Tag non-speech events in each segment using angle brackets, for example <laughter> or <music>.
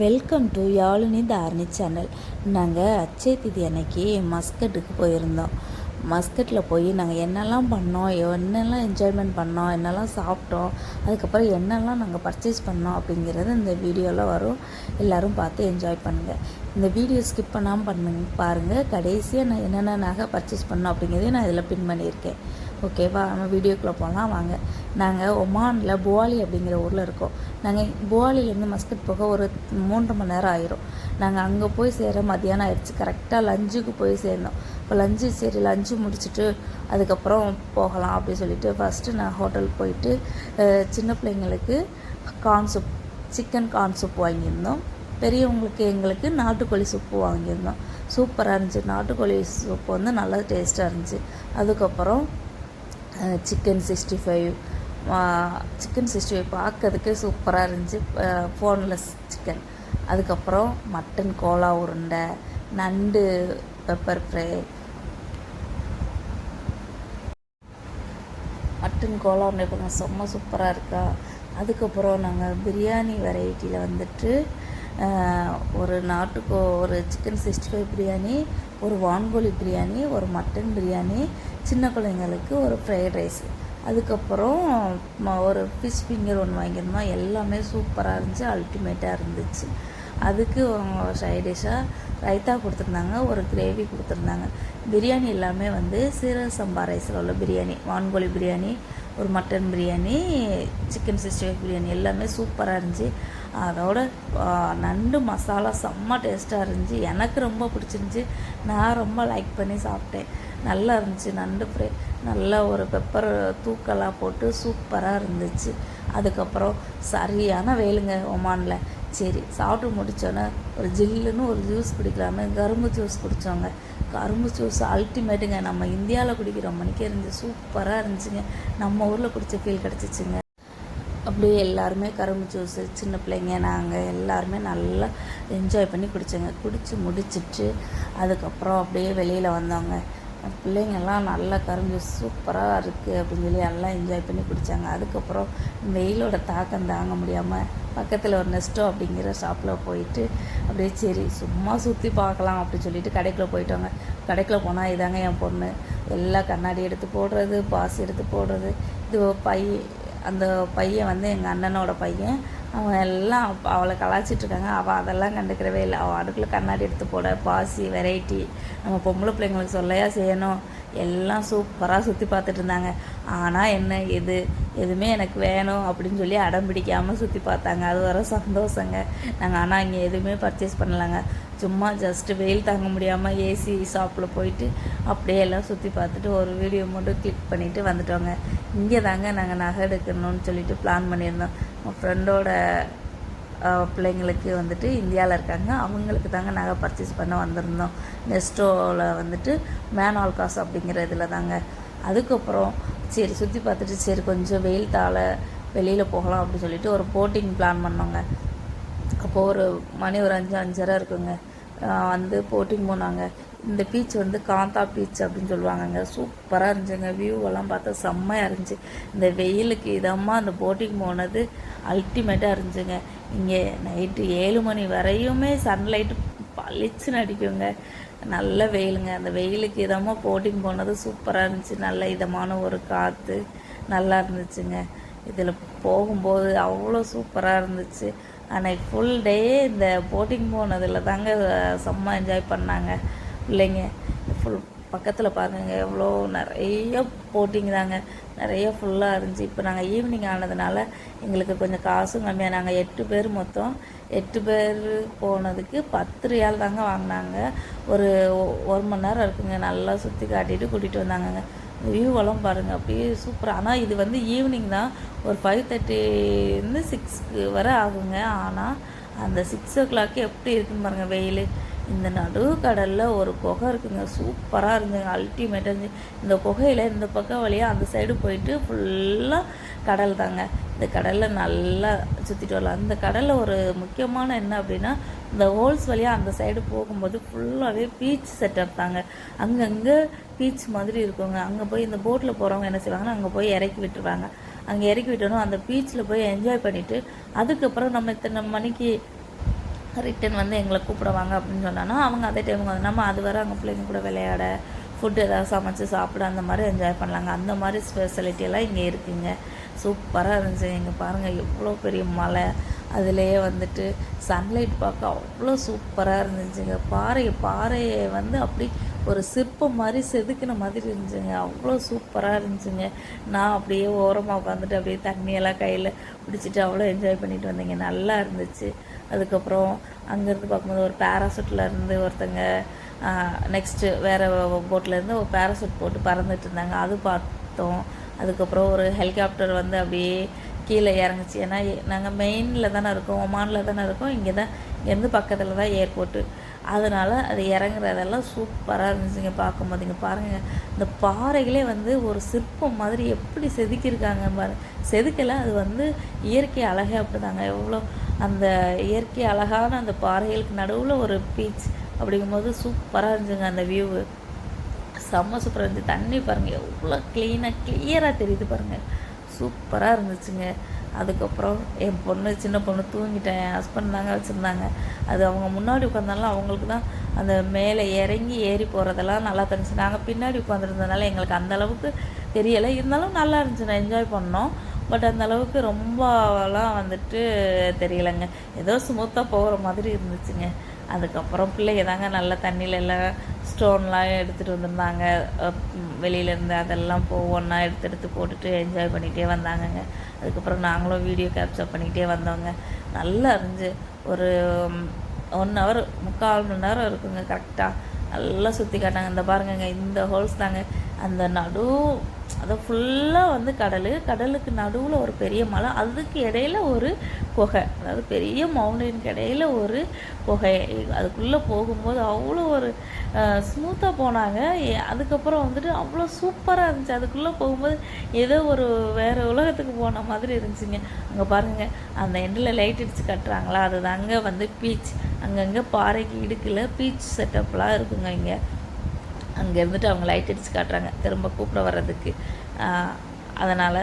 Welcome to Yazhini Dharani channel நாங்கள் அச்சய திதி அன்னைக்கு மஸ்கட்டுக்கு போயிருந்தோம். மஸ்கட்டில் போய் நாங்கள் என்னெல்லாம் பண்ணோம் என்னெல்லாம் என்ஜாய்மெண்ட் பண்ணோம் என்னெல்லாம் சாப்பிட்டோம் அதுக்கப்புறம் என்னெல்லாம் நாங்கள் பர்ச்சேஸ் பண்ணோம் அப்படிங்கிறது இந்த வீடியோவில் வரும். எல்லோரும் பார்த்து என்ஜாய் பண்ணுங்கள் இந்த வீடியோ ஸ்கிப் பண்ணாமல் பண்ணுங்க பாருங்கள் கடைசியாக நான் என்னென்ன நகை பர்ச்சேஸ் பண்ணோம் அப்படிங்கிறதையும் நான் இதில் பின் பண்ணியிருக்கேன். ஓகேவா நம்ம வீடியோக்குள்ளே போகலாம் வாங்க. நாங்கள் ஒமானில் புவாலி அப்படிங்கிற ஊரில் இருக்கோம். நாங்கள் புவாலிலேருந்து மஸ்கட் போக ஒரு மூன்றரை மணி நேரம் ஆயிரும். நாங்கள் அங்கே போய் சேர மதியானம் ஆயிடுச்சு. கரெக்டாக லஞ்சுக்கு போய் சேர்ந்தோம். இப்போ லஞ்சு சரி லஞ்சு முடிச்சுட்டு அதுக்கப்புறம் போகலாம் அப்படின்னு சொல்லிட்டு ஃபஸ்ட்டு நான் ஹோட்டலுக்கு போயிட்டு சின்ன பிள்ளைங்களுக்கு கான் சூப் சிக்கன் கான்சூப் வாங்கியிருந்தோம். பெரியவங்களுக்கு எங்களுக்கு நாட்டுக்கோழி சூப்பு வாங்கியிருந்தோம். சூப்பராக இருந்துச்சு. நாட்டுக்கோழி சூப்பு வந்து நல்லா டேஸ்ட்டாக இருந்துச்சு. அதுக்கப்புறம் chicken sixty five chicken sixty five பார்க்கறதுக்கே சூப்பராக இருந்துச்சு. ஃபோன்லெஸ் சிக்கன் அதுக்கப்புறம் மட்டன் கோலா உருண்டை நண்டு பெப்பர் ஃப்ரை மட்டன் கோலா உருண்டை பாருங்க செம்ம சூப்பராக இருக்கா? அதுக்கப்புறம் நாங்கள் பிரியாணி வெரைட்டியில் வந்துட்டு ஒரு நாட்டுக்கோ ஒரு சிக்கன் சிக்ஸ்டி ஃபைவ் பிரியாணி ஒரு வான்கோழி பிரியாணி ஒரு மட்டன் பிரியாணி சின்ன குழந்தைங்களுக்கு ஒரு ஃப்ரைட் ரைஸ் அதுக்கப்புறம் ஒரு ஃபிஷ் ஃபிங்கர் ஒன்று வாங்கியிருந்தோம். எல்லாமே சூப்பராக இருந்துச்சு அல்டிமேட்டாக இருந்துச்சு. அதுக்கு சைட் ரைத்தா கொடுத்துருந்தாங்க ஒரு கிரேவி கொடுத்துருந்தாங்க. பிரியாணி எல்லாமே வந்து சீரக சம்பா ரைஸில் உள்ள பிரியாணி வான்கோழி பிரியாணி ஒரு mutton biryani chicken sixty five biryani எல்லாமே சூப்பராக இருந்துச்சு. அதோட நண்டு மசாலா செம்ம டேஸ்ட்டாக இருந்துச்சு. எனக்கு ரொம்ப பிடிச்சிருந்துச்சி. நான் ரொம்ப லைக் பண்ணி சாப்பிட்டேன். நல்லா இருந்துச்சு நண்டு ஃப்ரை நல்லா ஒரு பெப்பர் தூக்கலாக போட்டு சூப்பராக இருந்துச்சு. அதுக்கப்புறம் சரியான வேலுங்க ஒமானில். சரி சாப்பிட்டு முடித்தோன்னே ஒரு ஜில்லுன்னு ஒரு ஜூஸ் குடிக்கலாமே. கரும்பு ஜூஸ் குடித்தோங்க கரும்பு ஜூஸ் அல்டிமேட்டுங்க நம்ம இந்தியாவில் குடிக்கிற மணிக்கே இருந்துச்சு. சூப்பராக இருந்துச்சுங்க. நம்ம ஊரில் குடித்த ஃபீல் கிடச்சிச்சுங்க. அப்படியே எல்லாருமே கரும்பு ஜூஸு சின்ன பிள்ளைங்க நாங்கள் எல்லாருமே நல்லா என்ஜாய் பண்ணி குடித்தோங்க குடித்து முடிச்சிட்டு அதுக்கப்புறம் அப்படியே வெளியில் வந்தோங்க. பிள்ளைங்கள்லாம் நல்லா கரும்பு ஜூஸ் சூப்பராக இருக்குது அப்படின்னு சொல்லி எல்லாம் என்ஜாய் பண்ணி குடித்தாங்க அதுக்கப்புறம் வெயிலோட தாக்கம் தாங்க முடியாமல் பக்கத்தில் ஒரு நெஸ்டோ அப்படிங்கிற ஷாப்பில் போயிட்டு அப்படியே சரி சும்மா சுற்றி பார்க்கலாம் அப்படின்னு சொல்லிட்டு கடைக்குள்ளே போயிட்டோங்க. கடைக்குள்ளே போனால் இதாங்க என் பொண்ணு. எல்லா கண்ணாடி எடுத்து போடுறது பாஸ் எடுத்து போடுறது. இது பை அந்த பையன் வந்து எங்கள் அண்ணனோட பையன். அவன் எல்லாம் அவளை கலாச்சிட்ருக்காங்க இருக்காங்க. அவள் அதெல்லாம் கண்டுக்கிறவே இல்லை. அவள் அடுக்குள்ள கண்ணாடி எடுத்து போட பாசி வெரைட்டி நம்ம பொம்பளை பிள்ளைங்களுக்கு சொல்லையா செய்யணும். எல்லாம் சூப்பராக சுற்றி பார்த்துட்டு இருந்தாங்க. ஆனால் என்ன இது எதுவுமே எனக்கு வேணும் அப்படின்னு சொல்லி அடம் பிடிக்காமல் சுற்றி பார்த்தாங்க. அது வர சந்தோஷங்க. நாங்கள் ஆனால் இங்கே எதுவுமே பர்ச்சேஸ் பண்ணலாங்க. சும்மா ஜஸ்ட்டு வெயில் தாங்க முடியாமல் ஏசி ஷாப்பில் போயிட்டு அப்படியே எல்லாம் சுற்றி பார்த்துட்டு ஒரு வீடியோ மட்டும் கிளிக் பண்ணிவிட்டு வந்துட்டோங்க. இங்கே தாங்க நாங்கள் நகை எடுக்கணும்னு சொல்லிட்டு பிளான் பண்ணியிருந்தோம். என் ஃப்ரெண்டோட பிள்ளைங்களுக்கு வந்துட்டு இந்தியாவில் இருக்காங்க. அவங்களுக்கு தாங்க நகை பர்ச்சேஸ் பண்ண வந்திருந்தோம். நெஸ்டோவில் வந்துட்டு மேன் ஆல் காசு அப்படிங்கிற இதில் தாங்க. அதுக்கப்புறம் சரி சுற்றி பார்த்துட்டு சரி கொஞ்சம் வெயில் தாழ வெளியில் போகலாம் அப்படின்னு சொல்லிட்டு ஒரு போட்டிங் பிளான் பண்ணோங்க. அப்போது ஒரு மணி ஒரு அஞ்சு அஞ்சரை இருக்குங்க. வந்து போட்டிங் போனாங்க. இந்த பீச் வந்து காந்தா பீச் அப்படின்னு சொல்லுவாங்கங்க. சூப்பராக இருந்துச்சுங்க. வியூவெல்லாம் பார்த்தா செம்மையாக இருந்துச்சு. இந்த வெயிலுக்கு இதமாக அந்த போட்டிங் போனது அல்டிமேட்டாக இருந்துச்சுங்க. இங்கே நைட்டு ஏழு மணி வரையுமே சன்லைட்டு பளிச்சுன்னு அடிக்குங்க. நல்ல வெயிலுங்க. அந்த வெயிலுக்கு இதமாக போட்டிங் போனது சூப்பராக இருந்துச்சு. நல்ல இதமான ஒரு காற்று நல்லா இருந்துச்சுங்க. இதில் போகும்போது அவ்வளோ சூப்பராக இருந்துச்சு. அன்னைக்கு ஃபுல் டே இந்த போட்டிங் போனதில் தாங்க செம்ம என்ஜாய் பண்ணாங்க. பிள்ளைங்க. ஃபுல் பக்கத்தில் பாருங்க எவ்வளோ நிறைய போட்டிங் தாங்க. நிறைய ஃபுல்லாக இருந்துச்சு. இப்போ நாங்கள் ஈவினிங் ஆனதுனால எங்களுக்கு கொஞ்சம் காசும் கம்மியாக நாங்கள் எட்டு பேர் மொத்தம். எட்டு பேர் போனதுக்கு பத்து ரியால் தாங்க வாங்கினாங்க. ஒரு ஒரு மணி நேரம் இருக்குங்க. நல்லா சுற்றி காட்டிட்டு கூட்டிகிட்டு வந்தாங்கங்க. வியூவெல்லாம் பாருங்கள் அப்படியே சூப்பராக ஆனால் இது வந்து ஈவினிங் தான். ஒரு ஃபைவ் தேர்ட்டிலேருந்து சிக்ஸ்க்கு வரை ஆகுங்க. ஆனால் அந்த சிக்ஸ் ஓ கிளாக்கு எப்படி இருக்குன்னு பாருங்கள் வெயில். இந்த நடு கடலில் ஒரு குகை இருக்குங்க. சூப்பராக இருந்துங்க அல்டிமேட்டாக இருந்துச்சு இந்த குகையில் இந்த பக்கம் வழியாக அந்த சைடு போயிட்டு ஃபுல்லாக கடல் தாங்க. இந்த கடலில் நல்லா சுற்றிட்டு வரலாம். அந்த கடலில் ஒரு முக்கியமான என்ன அப்படின்னா இந்த ஹோல்ஸ் வழியாக அந்த சைடு போகும்போது ஃபுல்லாகவே பீச் செட்டப் தாங்க. அங்கங்கே பீச் மாதிரி இருக்குங்க. அங்கே போய் இந்த போட்டில் போகிறவங்க என்ன செய்வாங்கன்னா அங்கே போய் இறக்கி விட்டுருவாங்க. அங்கே இறக்கி விட்டோன்னா அந்த பீச்சில் போய் என்ஜாய் பண்ணிவிட்டு அதுக்கப்புறம் நம்ம இத்தனை மணிக்கு ரிட்டன் வந்து எங்களை கூப்பிடுவாங்க அப்படின்னு சொன்னாலும் அவங்க அதே டைமுக்கு வந்து நம்ம அது வரை அங்கே பிள்ளைங்க கூட விளையாட ஃபுட்டு ஏதாவது சமைச்சு சாப்பிட அந்த மாதிரி என்ஜாய் பண்ணலாங்க. அந்த மாதிரி ஸ்பெஷலிட்டியெல்லாம் இங்கே இருக்குங்க. சூப்பராக இருந்துச்சு. இங்கே பாருங்கள் எவ்வளோ பெரிய மலை. அதுலேயே வந்துட்டு சன்லைட் பார்க்க அவ்வளோ சூப்பராக இருந்துச்சுங்க. பாறை பாறையை வந்து அப்படி ஒரு சிற்பம் மாதிரி செதுக்கின மாதிரி இருந்துச்சுங்க. அவ்வளோ சூப்பராக இருந்துச்சுங்க. நான் அப்படியே ஓரமாக உட்காந்துட்டு அப்படியே தண்ணியெல்லாம் கையில் பிடிச்சிட்டு அவ்வளோ என்ஜாய் பண்ணிட்டு வந்தேங்க. நல்லா இருந்துச்சு. அதுக்கப்புறம் அங்கேருந்து பார்க்கும்போது ஒரு பேராசூட்டில் இருந்து ஒருத்தங்க நெக்ஸ்ட்டு வேறு போட்லேருந்து ஒரு பேராசூட் போட்டு பறந்துட்டு இருந்தாங்க. அது பார்த்தோம். அதுக்கப்புறம் ஒரு ஹெலிகாப்டர் வந்து அப்படியே கீழே இறங்குச்சு. ஏன்னா நாங்கள் மெயினில் தானே இருக்கோம் ஒமானில் தானே இருக்கோம். இங்கே தான் இங்கேருந்து பக்கத்தில் தான் ஏர்போர்ட்டு அதனால் அது இறங்குறதெல்லாம் சூப்பராக இருந்துச்சுங்க பார்க்கும்போது. இங்கே பாருங்கள் இந்த பாறைகளே வந்து ஒரு சிற்பம் மாதிரி எப்படி செதுக்கியிருக்காங்க பாரு. செதுக்கலை அது வந்து இயற்கை அழகே அப்படிதாங்க. எவ்வளோ அந்த இயற்கை அழகான அந்த பாறைகளுக்கு நடுவில் ஒரு பீச் அப்படிங்கும்போது சூப்பராக இருந்துச்சுங்க அந்த வியூவு செம்ம சூப்பராக இருந்துச்சு. தண்ணி பாருங்கள் எவ்வளோ க்ளீனாக கிளியராக தெரியுது பாருங்கள் சூப்பராக இருந்துச்சுங்க. அதுக்கப்புறம் என் பொண்ணு சின்ன பொண்ணு தூங்கிட்டேன். என் ஹஸ்பண்ட் தாங்க வச்சுருந்தாங்க. அது அவங்க முன்னாடி உட்காந்தாலும் அவங்களுக்கு தான் அந்த மேலே இறங்கி ஏறி போகிறதெல்லாம் நல்லா தெரிஞ்சு நாங்கள் பின்னாடி உட்காந்துருந்ததுனால எங்களுக்கு அந்த அளவுக்கு தெரியலை. இருந்தாலும் நல்லா இருந்துச்சு. நான் என்ஜாய் பண்ணோம். பட் அந்த அளவுக்கு ரொம்பலாம் வந்துட்டு தெரியலைங்க. ஏதோ ஸ்மூத்தாக போகிற மாதிரி இருந்துச்சுங்க. அதுக்கப்புறம் பிள்ளைங்க தாங்க நல்லா தண்ணியில எல்லாம் ஸ்டோன்லாம் எடுத்துகிட்டு வந்திருந்தாங்க. வெளியிலேருந்து அதெல்லாம் போ ஒன்றா எடுத்து எடுத்து போட்டுட்டு என்ஜாய் பண்ணிகிட்டே வந்தாங்கங்க. அதுக்கப்புறம் நாங்களும் வீடியோ கேப்சர் பண்ணிக்கிட்டே வந்தோங்க. நல்லா இருந்துச்சு. ஒரு ஒன் ஹவர் முக்கால் மணி நேரம் இருக்குங்க கரெக்டாக நல்லா சுற்றி காட்டாங்க இந்த பாருங்கங்க இந்த ஹோல்ஸ் தாங்க. அந்த நடு அதை ஃபுல்லாக வந்து கடல் கடலுக்கு நடுவில் ஒரு பெரிய மலை அதுக்கு இடையில ஒரு குகை. அதாவது பெரிய மவுண்டனுக்கு இடையில ஒரு குகை. அதுக்குள்ளே போகும்போது அவ்வளோ ஒரு ஸ்மூத்தாக போனாங்க. அதுக்கப்புறம் வந்துட்டு அவ்வளோ சூப்பராக இருந்துச்சு. அதுக்குள்ளே போகும்போது ஏதோ ஒரு வேறு உலகத்துக்கு போன மாதிரி இருந்துச்சுங்க. அங்கே பாருங்கள் அந்த எண்டில் லைட் அடித்து கட்டுறாங்களா? அது அங்கே வந்து பீச் அங்கங்கே பாறைக்கு இடுக்கில் பீச் செட்டப்லாம் இருக்குங்க இங்கே. அங்கே இருந்துட்டு அவங்க லைட் அடித்து காட்டுறாங்க. திரும்ப கூப்பிட வர்றதுக்கு. அதனால்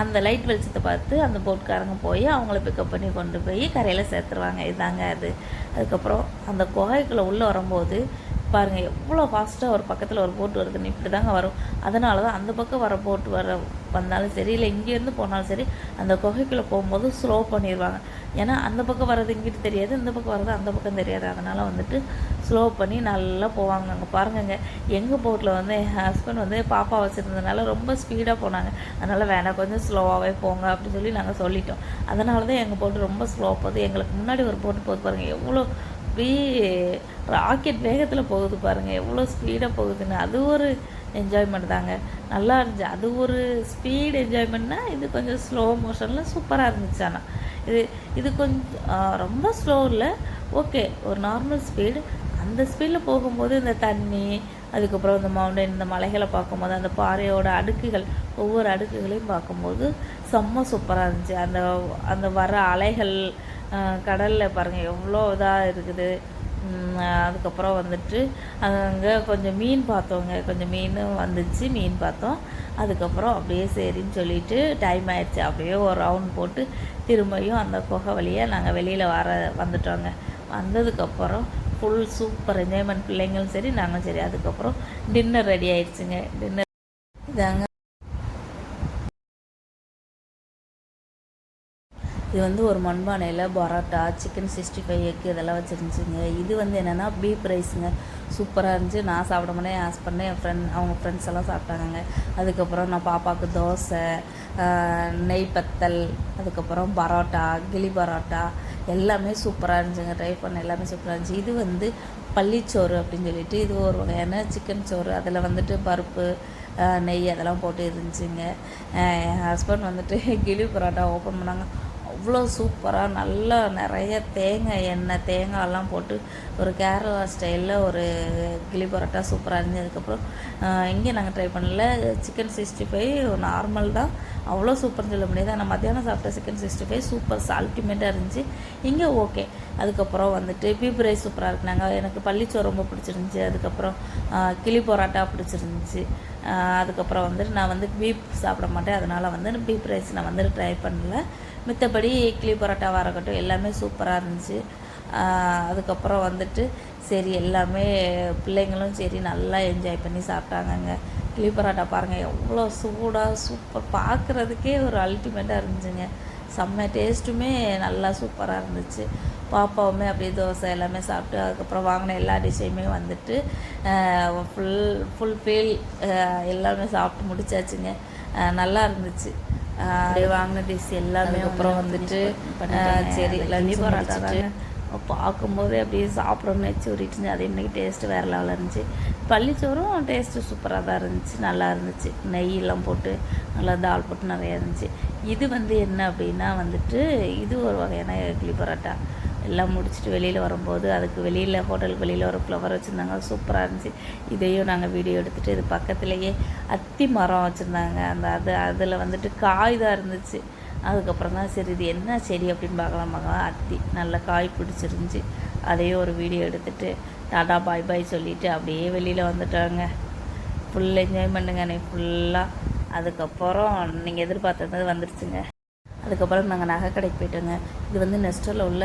அந்த லைட் வெளிச்சத்தை பார்த்து அந்த போட்காரங்க போய் அவங்கள பிக்கப் பண்ணி கொண்டு போய் கரையில் சேர்த்துருவாங்க. இதாங்க அது. அதுக்கப்புறம் அந்த குகைக்குள்ளே உள்ளே வரும்போது பாருங்கள் எவ்வளோ ஃபாஸ்ட்டாக ஒரு பக்கத்தில் ஒரு போட்டு வருதுன்னு இப்படி தாங்க வரும். அதனால தான் அந்த பக்கம் வர போட்டு வர வந்தாலும் சரி இல்லை இங்கேருந்து போனாலும் சரி அந்த குகைக்குள்ளே போகும்போது ஸ்லோ பண்ணிடுவாங்க ஏன்னா அந்த பக்கம் வர்றது இங்கிட்டு தெரியாது இந்த பக்கம் வர்றது அந்த பக்கம் தெரியாது. அதனால் வந்துட்டு ஸ்லோ பண்ணி நல்லா போவாங்க. அங்கே பாருங்கங்க எங்கள் போட்டில் வந்து என் ஹஸ்பண்ட் வந்து பாப்பா வச்சுருந்ததுனால ரொம்ப ஸ்பீடாக போனாங்க. அதனால் வேணாம் கொஞ்சம் ஸ்லோவாகவே போங்க அப்படின்னு சொல்லி நாங்கள் சொல்லிட்டோம். அதனால தான் எங்கள் போட்டு ரொம்ப ஸ்லோ போகுது. எங்களுக்கு முன்னாடி ஒரு போட்டு போகுது பாருங்கள் எவ்வளோ அப்படியே ராக்கெட் வேகத்தில் போகுது பாருங்கள் எவ்வளோ ஸ்பீடாக போகுதுன்னு. அது ஒரு என்ஜாய்மெண்ட் தாங்க. நல்லா இருந்துச்சு. அது ஒரு ஸ்பீட் என்ஜாய்மெண்ட்னா இது கொஞ்சம் ஸ்லோ மோஷனில் சூப்பராக இருந்துச்சு ஆனால் இது இது கொஞ்சம் ரொம்ப ஸ்லோ இல்லை. ஓகே ஒரு நார்மல் ஸ்பீடு அந்த ஸ்பீடில் போகும்போது இந்த தண்ணி அதுக்கப்புறம் இந்த மவுண்டன் இந்த மலைகளை பார்க்கும்போது அந்த பாறையோட அடுக்குகள் ஒவ்வொரு அடுக்குகளையும் பார்க்கும்போது செம்ம சூப்பராக இருந்துச்சு. அந்த அந்த வர அலைகள் கடலில் பாருங்கள் எவ்வளோ இதாக இருக்குது. அதுக்கப்புறம் வந்துட்டு அங்கே கொஞ்சம் மீன் பார்த்தோங்க. கொஞ்சம் மீனும் வந்துச்சு மீன் பார்த்தோம். அதுக்கப்புறம் அப்படியே சரின்னு சொல்லிட்டு டைம் ஆயிடுச்சு. அப்படியே ஒரு ரவுண்ட் போட்டு திரும்பியும் அந்த குகை வழியாக நாங்கள் வெளியில் வர வந்துட்டோங்க. வந்ததுக்கப்புறம் ஃபுல் சூப்பர் என்ஜாய்மெண்ட் பிள்ளைங்களும் சரி நாங்களும் சரி. அதுக்கப்புறம் டின்னர் ரெடி ஆயிடுச்சுங்க. டின்னர் இதாங்க. இது வந்து ஒரு மண்பானையில் parotta chicken sixty five egg இதெல்லாம் வச்சுருந்துச்சுங்க. இது வந்து என்னென்னா பீப் ரைஸுங்க சூப்பராக இருந்துச்சு. நான் சாப்பிட மாட்டேன். என் ஹஸ்பண்ட் என் ஃப்ரெண்ட் அவங்க ஃப்ரெண்ட்ஸ் எல்லாம் சாப்பிட்டாங்க அதுக்கப்புறம் நான் பாப்பாவுக்கு தோசை நெய் பத்தல் அதுக்கப்புறம் பரோட்டா கிளி பரோட்டா எல்லாமே சூப்பராக இருந்துச்சுங்க. ட்ரை பண்ண எல்லாமே சூப்பராக இருந்துச்சு. இது வந்து பள்ளிச்சோறு அப்படின்னு சொல்லிட்டு இது ஒரு வகையான சிக்கன் சோறு. அதில் வந்துட்டு பருப்பு நெய் அதெல்லாம் போட்டு இருந்துச்சுங்க. என் ஹஸ்பண்ட் வந்துட்டு <laughs> கிளி பரோட்டா ஓப்பன் பண்ணாங்க. அவ்வளோ சூப்பராக நல்லா நிறைய தேங்காய் எண்ணெய் தேங்காயெல்லாம் போட்டு ஒரு கேரளா ஸ்டைலில் ஒரு கிளி பரோட்டா சூப்பராக இருந்துச்சு அதுக்கப்புறம் இங்கே நாங்கள் ட்ரை பண்ணல. சிக்கன் சிக்ஸ்டி ஃபைவ் நார்மல் தான். அவ்வளோ சூப்பர்னு சொல்ல முடியாது. ஆனால் மத்தியானம் சாப்பிட்ட சிக்கன் சிக்ஸ்டி ஃபைவ் சூப்பர் அல்டிமேட்டாக இருந்துச்சு. இங்கே ஓகே. அதுக்கப்புறம் வந்துட்டு பீப் ரைஸ் சூப்பராக இருக்குனாங்க. எனக்கு பள்ளிச்சோறு ரொம்ப பிடிச்சிருந்துச்சி. அதுக்கப்புறம் கிளி பரோட்டா பிடிச்சிருந்துச்சி. அதுக்கப்புறம் வந்துட்டு நான் வந்து பீப் சாப்பிட மாட்டேன். அதனால் வந்து பீப் ரைஸ் நான் வந்துட்டு ட்ரை பண்ணல. மித்தபடி கிளி பரோட்டாவாக இருக்கட்டும் எல்லாமே சூப்பராக இருந்துச்சு. அதுக்கப்புறம் வந்துட்டு சரி எல்லாமே பிள்ளைங்களும் சரி நல்லா என்ஜாய் பண்ணி சாப்பிட்டாங்கங்க. இட்லி பரோட்டா பாருங்கள் எவ்வளோ சூடாக சூப்பர் பார்க்குறதுக்கே ஒரு அல்டிமேட்டாக இருந்துச்சுங்க. செம்ம டேஸ்ட்டுமே நல்லா சூப்பராக இருந்துச்சு. பாப்பாவுமே அப்படியே தோசை எல்லாமே சாப்பிட்டு அதுக்கப்புறம் வாங்கின எல்லா டிஷ்ஷையுமே வந்துட்டு ஃபுல் ஃபுல் ஃபீல் எல்லாமே சாப்பிட்டு முடிச்சாச்சுங்க. நல்லா இருந்துச்சு. அப்படியே வாங்கின டிஷ் எல்லாமே அப்புறம் வந்துட்டு சரி லஞ்ச் பரோட்டா தாங்க பார்க்கும்போதே அப்படியே சாப்பிடணும்னு வச்சு ஊறிட்டுச்சு அதே இன்னைக்கு டேஸ்ட்டு வேறு லெவலில் இருந்துச்சு. பள்ளிச்சோறும் டேஸ்ட்டு சூப்பராக தான் இருந்துச்சு. நல்லா இருந்துச்சு. நெய்யெல்லாம் போட்டு நல்லா தால் போட்டு நிறையா இருந்துச்சு. இது வந்து என்ன அப்படின்னா வந்துட்டு இது ஒரு வகையான இட்லி பரோட்டா. எல்லாம் முடிச்சுட்டு வெளியில் வரும்போது அதுக்கு வெளியில் ஹோட்டலுக்கு வெளியில் ஒரு ஃப்ளவர் வச்சுருந்தாங்க. சூப்பராக இருந்துச்சு. இதையும் நாங்கள் வீடியோ எடுத்துகிட்டு இது பக்கத்துலேயே அத்தி மரம் வச்சுருந்தாங்க. அந்த அது அதில் வந்துட்டு காய் தான் இருந்துச்சு. அதுக்கப்புறம் தான் சரி இது என்ன செடி அப்படின்னு பார்க்கலாம். பார்க்கலாம். அத்தி நல்ல காய் பிடிச்சிருந்துச்சி. அதையும் ஒரு வீடியோ எடுத்துகிட்டு டாடா பாய் பாய் சொல்லிவிட்டு அப்படியே வெளியில் வந்துட்டாங்க. ஃபுல் என்ஜாய்மெண்ட்டுங்க அன்னைக்கு ஃபுல்லாக அதுக்கப்புறம் நீங்கள் எதிர்பார்த்தது வந்துடுச்சுங்க அதுக்கப்புறம் நாங்கள் நகை கடைக்கு போயிட்டோங்க. இது வந்து நெஸ்டரில் உள்ள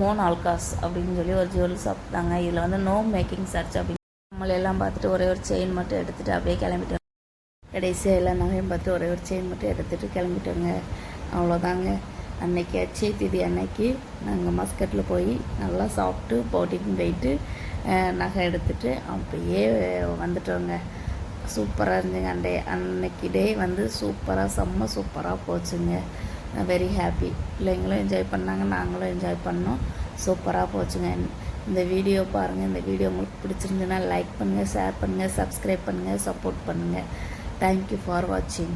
மோன் ஆல்காஸ் அப்படின்னு சொல்லி ஒரு ஜுவல் ஷாப் தாங்க இதில் வந்து நோ மேக்கிங் சர்ச் அப்படின்னு நம்மளெல்லாம் பார்த்துட்டு ஒரே ஒரு செயின் மட்டும் எடுத்துகிட்டு அப்படியே கிளம்பிட்டோம். கடைசியாக எல்லா நகையும் பார்த்து ஒரே ஒரு செயின் மட்டும் எடுத்துகிட்டு கிளம்பிட்டோங்க. அவ்வளோதாங்க அன்னைக்கு அச்சய திதி அன்னைக்கு நாங்கள் மஸ்கட்டில் போய் நல்லா சாப்பிட்டு போட்டிங் போயிட்டு நகை எடுத்துட்டு அப்படியே வந்துட்டோங்க. சூப்பராக இருந்துங்க அண்டே. அன்னைக்கு டே வந்து சூப்பராக செம்ம சூப்பராக போச்சுங்க. வெரி ஹாப்பி பிள்ளைங்களும் என்ஜாய் பண்ணாங்க நாங்களும் என்ஜாய் பண்ணோம். சூப்பராக போச்சுங்க. இந்த வீடியோ பாருங்கள் இந்த வீடியோ உங்களுக்கு பிடிச்சிருந்துன்னா லைக் பண்ணுங்கள் ஷேர் பண்ணுங்கள் சப்ஸ்கிரைப் பண்ணுங்கள் சப்போர்ட் பண்ணுங்கள் தேங்க்யூ ஃபார் வாட்சிங்